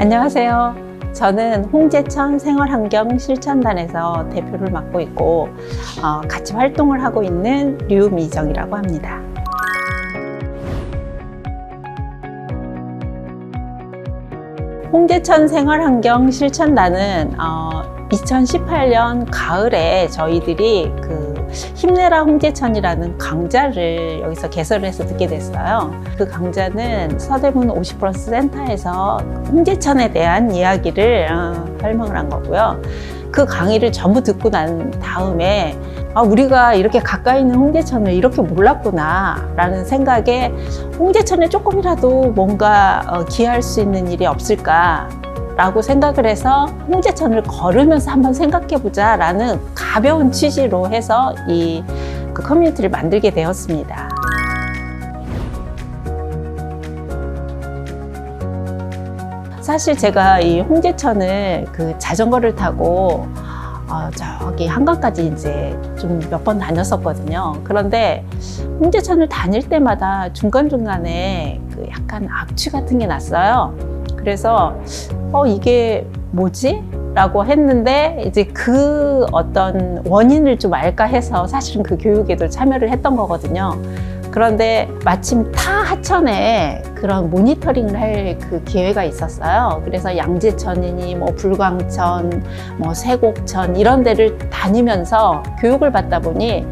안녕하세요. 저는 홍제천 생활환경 실천단에서 대표를 맡고 있고 어, 같이 활동을 하고 있는 류미정이라고 합니다. 홍제천 생활환경 실천단은 어, 2018년 가을에 저희들이 그 힘내라 홍제천이라는 강좌를 여기서 개설해서 듣게 됐어요. 그 강좌는 서대문 50플러스 센터에서 홍제천에 대한 이야기를 어, 설명을 한 거고요. 그 강의를 전부 듣고 난 다음에 아, 우리가 이렇게 가까이 있는 홍제천을 이렇게 몰랐구나 라는 생각에 홍제천에 조금이라도 뭔가 어, 기여할 수 있는 일이 없을까 라고 생각을 해서 홍제천을 걸으면서 한번 생각해 보자 라는 가벼운 취지로 해서 이 그 커뮤니티를 만들게 되었습니다. 사실 제가 이 홍제천을 그 자전거를 타고 어, 저기 한강까지 이제 좀 몇 번 다녔었거든요. 그런데 홍제천을 다닐 때마다 중간중간에 그 약간 악취 같은 게 났어요. 그래서 어, 이게 뭐지? 라고 했는데 이제 그 어떤 원인을 좀 알까 해서 사실은 그 교육에도 참여를 했던 거거든요. 그런데 마침 타 하천에 그런 모니터링을 할 그 기회가 있었어요. 그래서 양재천이니 뭐 불광천, 뭐 세곡천 이런 데를 다니면서 교육을 받다 보니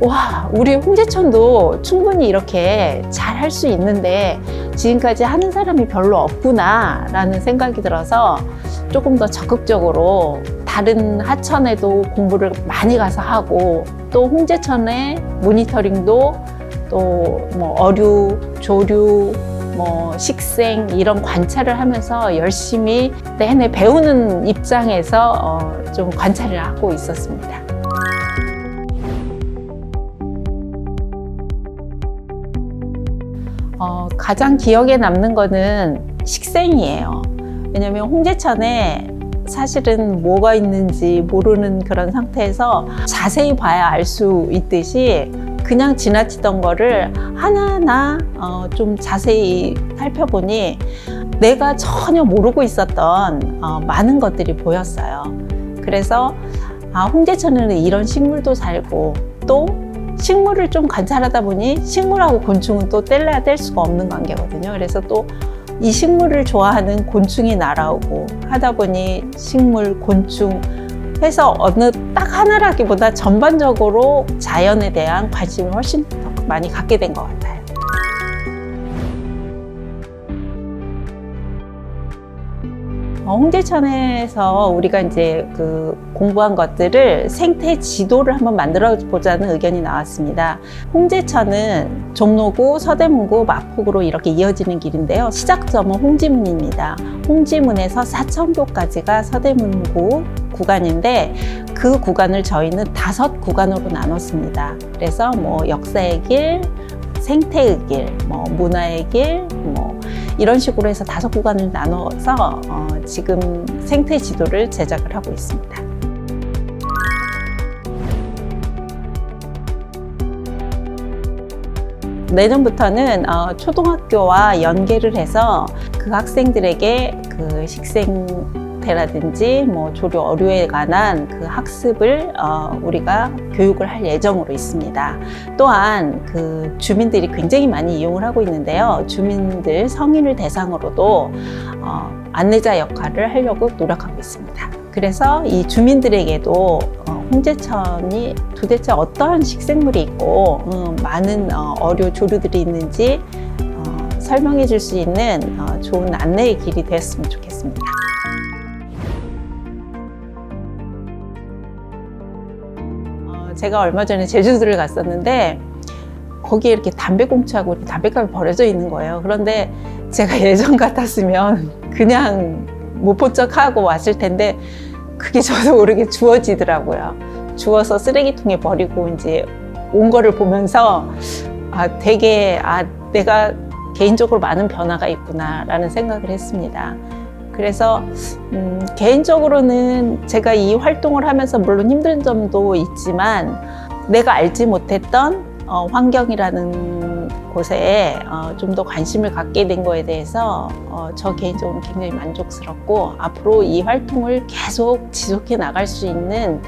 와, 우리 홍제천도 충분히 이렇게 잘 할 수 있는데 지금까지 하는 사람이 별로 없구나 라는 생각이 들어서 조금 더 적극적으로 다른 하천에도 공부를 많이 가서 하고 또 홍제천의 모니터링도 또 뭐 어류, 조류, 뭐 식생 이런 관찰을 하면서 열심히 내내 배우는 입장에서 어, 좀 관찰을 하고 있었습니다. 어, 가장 기억에 남는 거는 식생이에요. 왜냐면 홍제천에 사실은 뭐가 있는지 모르는 그런 상태에서 자세히 봐야 알 수 있듯이 그냥 지나치던 거를 하나하나 어, 좀 자세히 살펴보니 내가 전혀 모르고 있었던 어, 많은 것들이 보였어요. 그래서 아, 홍제천에는 이런 식물도 살고 또 식물을 좀 관찰하다 보니 식물하고 곤충은 또 뗄래야 뗄 수가 없는 관계거든요. 그래서 또 이 식물을 좋아하는 곤충이 날아오고 하다 보니 식물, 곤충 해서 어느 딱 하나라기보다 전반적으로 자연에 대한 관심을 훨씬 더 많이 갖게 된 것 같아요. 홍제천에서 우리가 이제 그 공부한 것들을 생태 지도를 한번 만들어 보자는 의견이 나왔습니다. 홍제천은 종로구, 서대문구, 마포구로 이렇게 이어지는 길인데요. 시작점은 홍지문입니다. 홍지문에서 사천교까지가 서대문구 구간인데 그 구간을 저희는 다섯 구간으로 나눴습니다. 그래서 뭐 역사의 길, 생태의 길, 뭐 문화의 길, 뭐 이런 식으로 해서 다섯 구간을 나눠서 어, 지금 생태 지도를 제작을 하고 있습니다. 내년부터는 어, 초등학교와 연계를 해서 그 학생들에게 그 식생 태라든지 뭐 조류 어류에 관한 그 학습을 어, 우리가 교육을 할 예정으로 있습니다. 또한 그 주민들이 굉장히 많이 이용을 하고 있는데요. 주민들 성인을 대상으로도 어, 안내자 역할을 하려고 노력하고 있습니다. 그래서 이 주민들에게도 어, 홍제천이 도대체 어떠한 식생물이 있고 음, 많은 어, 어류 조류들이 있는지 어, 설명해 줄 수 있는 어, 좋은 안내의 길이 되었으면 좋겠습니다. 제가 얼마 전에 제주도를 갔었는데 거기에 이렇게 담배꽁초하고 담배값이 버려져 있는 거예요. 그런데 제가 예전 같았으면 그냥 못 본 척하고 왔을 텐데 그게 저도 모르게 주워지더라고요. 주워서 쓰레기통에 버리고 이제 온 거를 보면서 아 되게 아 내가 개인적으로 많은 변화가 있구나라는 생각을 했습니다. 그래서 음, 개인적으로는 제가 이 활동을 하면서 물론 힘든 점도 있지만 내가 알지 못했던 어, 환경이라는 곳에 어, 좀 더 관심을 갖게 된 거에 대해서 어, 저 개인적으로 굉장히 만족스럽고 앞으로 이 활동을 계속 지속해 나갈 수 있는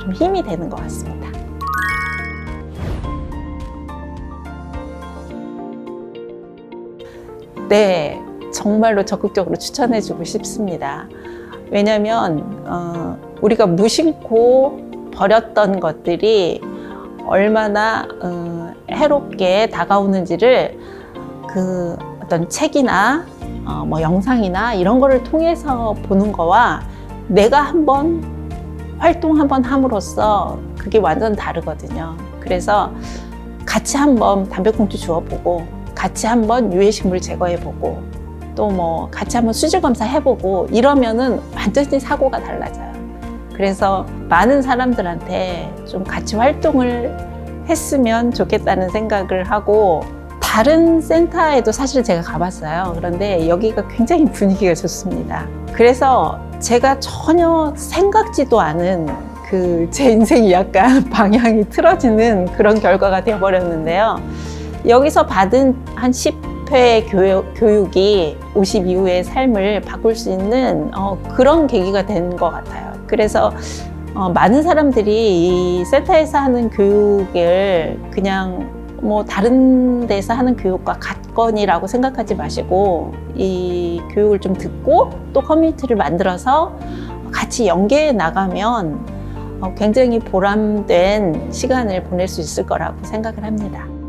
좀 힘이 되는 것 같습니다. 네, 정말로 적극적으로 추천해주고 싶습니다. 왜냐하면 어, 우리가 무심코 버렸던 것들이 얼마나 어, 해롭게 다가오는지를 그 어떤 책이나 어, 뭐 영상이나 이런 거를 통해서 보는 거와 내가 한번 활동 한번 함으로써 그게 완전 다르거든요. 그래서 같이 한번 담배꽁초 주워보고 같이 한번 유해식물 제거해보고 또 뭐 같이 한번 수질 검사 해보고 이러면은 완전히 사고가 달라져요. 그래서 많은 사람들한테 좀 같이 활동을 했으면 좋겠다는 생각을 하고 다른 센터에도 사실 제가 가봤어요. 그런데 여기가 굉장히 분위기가 좋습니다. 그래서 제가 전혀 생각지도 않은 그 제 인생이 약간 방향이 틀어지는 그런 결과가 되어버렸는데요. 여기서 받은 한 10 회 교육, 교육 이 50 이후의 삶을 바꿀 수 있는 어, 그런 계기가 된 것 같아요. 그래서 어, 많은 사람들이 이 센터에서 하는 교육을 그냥 뭐 다른 데서 하는 교육과 같거니라고 생각하지 마시고 이 교육을 좀 듣고 또 커뮤니티를 만들어서 같이 연계해 나가면 어, 굉장히 보람된 시간을 보낼 수 있을 거라고 생각을 합니다.